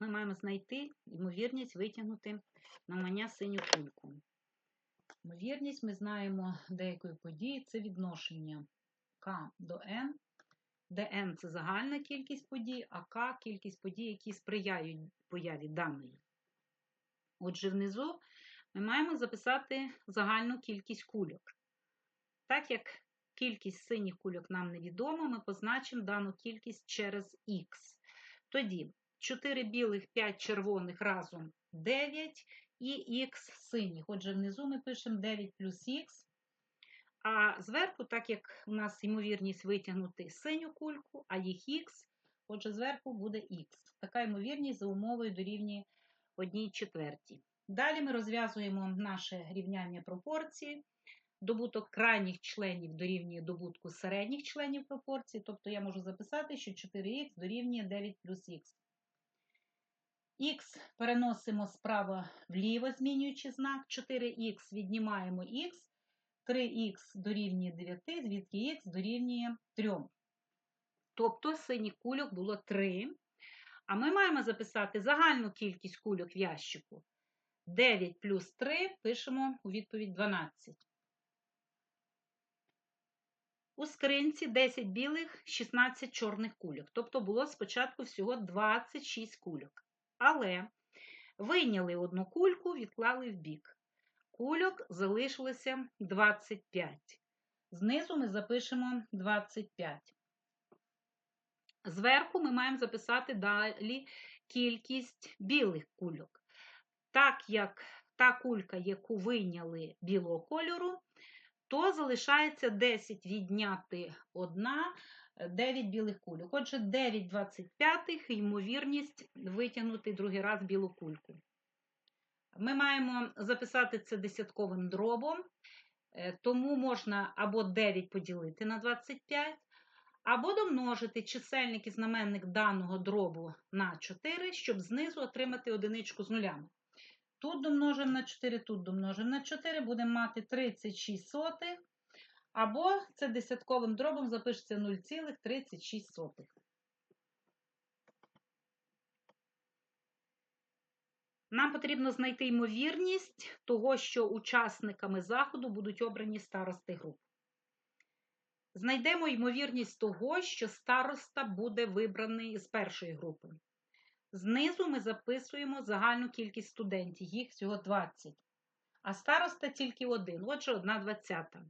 ми маємо знайти ймовірність витягнути навмання синю кульку. Ймовірність ми знаємо деякої події це відношення К до N, де N це загальна кількість подій, а К кількість подій, які сприяють появі даної. Отже, внизу ми маємо записати загальну кількість кульок. Так як кількість синіх кульок нам невідома, ми позначимо дану кількість через Х. Тоді 4 білих, 5 червоних разом 9 і х синіх. Отже, внизу ми пишемо 9 плюс х. А зверху, так як у нас ймовірність витягнути синю кульку, а їх х, отже, зверху буде х. Така ймовірність за умовою дорівнює 1 четвертій. Далі ми розв'язуємо наше рівняння пропорції. Добуток крайніх членів дорівнює добутку середніх членів пропорції, тобто я можу записати, що 4х дорівнює 9 плюс х. Х переносимо справа вліво, змінюючи знак. 4х віднімаємо х, 3х дорівнює 9, звідки х дорівнює 3. Тобто синіх кульок було 3. А ми маємо записати загальну кількість кульок в ящику. 9 плюс 3 пишемо у відповідь 12. У скринці 10 білих, 16 чорних кульок. Тобто було спочатку всього 26 кульок. Але вийняли одну кульку, відклали в бік. Кульок залишилося 25. Знизу ми запишемо 25. Зверху ми маємо записати далі кількість білих кульок. Так як та кулька, яку вийняли білого кольору, то залишається 10 відняти 1, 9 білих кульок. Отже, 9 25 ймовірність витягнути другий раз білу кульку. Ми маємо записати це десятковим дробом, е, тому можна або 9 поділити на 25, або домножити чисельник і знаменник даного дробу на 4, щоб знизу отримати одиничку з нулями. Тут домножимо на 4, тут домножимо на 4, будемо мати 36 сотих, або це десятковим дробом запишеться 0,36. Нам потрібно знайти ймовірність того, що учасниками заходу будуть обрані старости груп. Знайдемо ймовірність того, що староста буде вибраний з першої групи. Знизу ми записуємо загальну кількість студентів, їх всього 20. А староста тільки один, отже, 1 двадцята.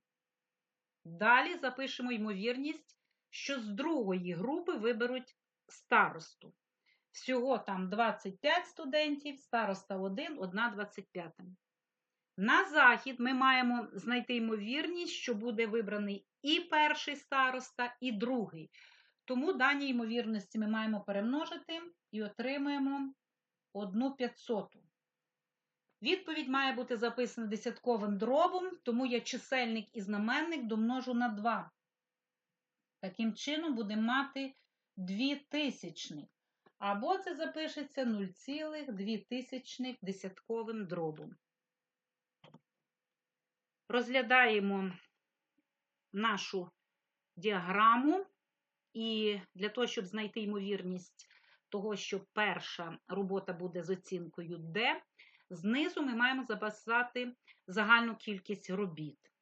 Далі запишемо ймовірність, що з другої групи виберуть старосту. Всього там 25 студентів, староста 1, 1 25. На захід ми маємо знайти ймовірність, що буде вибраний і перший староста, і другий. Тому дані ймовірності ми маємо перемножити і отримаємо 1 500. Відповідь має бути записана десятковим дробом, тому я чисельник і знаменник домножу на 2. Таким чином будемо мати 2 тисячних. Або це запишеться 0,2 тисячних десятковим дробом. Розглядаємо нашу діаграму. І для того, щоб знайти ймовірність того, що перша робота буде з оцінкою D, знизу ми маємо записати загальну кількість робіт.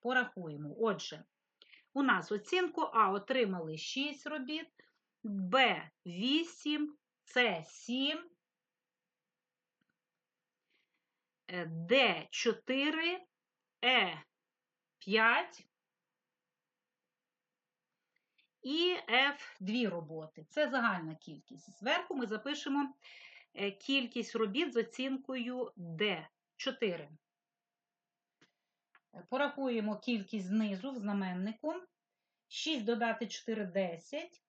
Порахуємо. Отже, у нас оцінку А отримали 6 робіт, Б 8, С 7, Д 4, Е 5 і F дві роботи. Це загальна кількість. Зверху ми запишемо кількість робіт з оцінкою D 4. Порахуємо кількість знизу в знаменнику. 6 додати 4 10.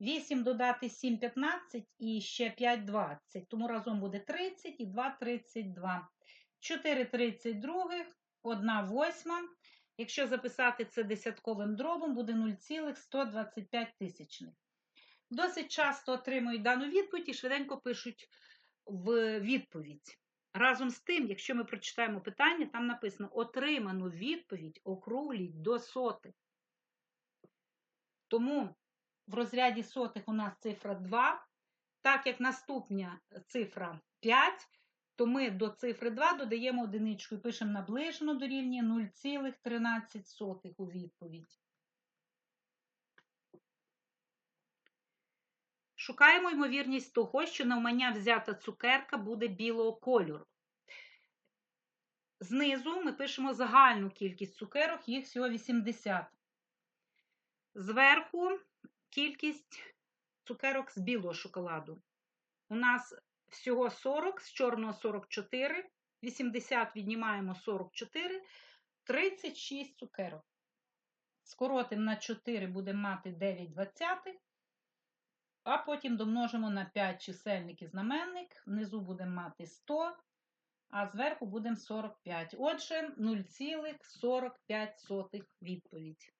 8 додати 7 15 і ще 5 20. Тому разом буде 30 і 2 32. 4 32, 1 восьма. Якщо записати це десятковим дробом, буде 0,125 тисячних. Досить часто отримують дану відповідь і швиденько пишуть в відповідь. Разом з тим, якщо ми прочитаємо питання, там написано отриману відповідь округліть до сотих. Тому в розряді сотих у нас цифра 2, Так як наступна цифра 5, то ми до цифри 2 додаємо одиничку і пишемо наближено дорівнює 0,13 у відповідь. Шукаємо ймовірність того, що навмання взята цукерка буде білого кольору. Знизу ми пишемо загальну кількість цукерок, їх всього 80. Зверху кількість цукерок з білого шоколаду. У нас всього 40, з чорного 44, 80 віднімаємо 44, 36 цукерок. Скоротимо на 4, будемо мати 9 двадцятих, а потім домножимо на 5 чисельник і знаменник, внизу будемо мати 100, а зверху будемо 45. Отже, 0,45 відповідь.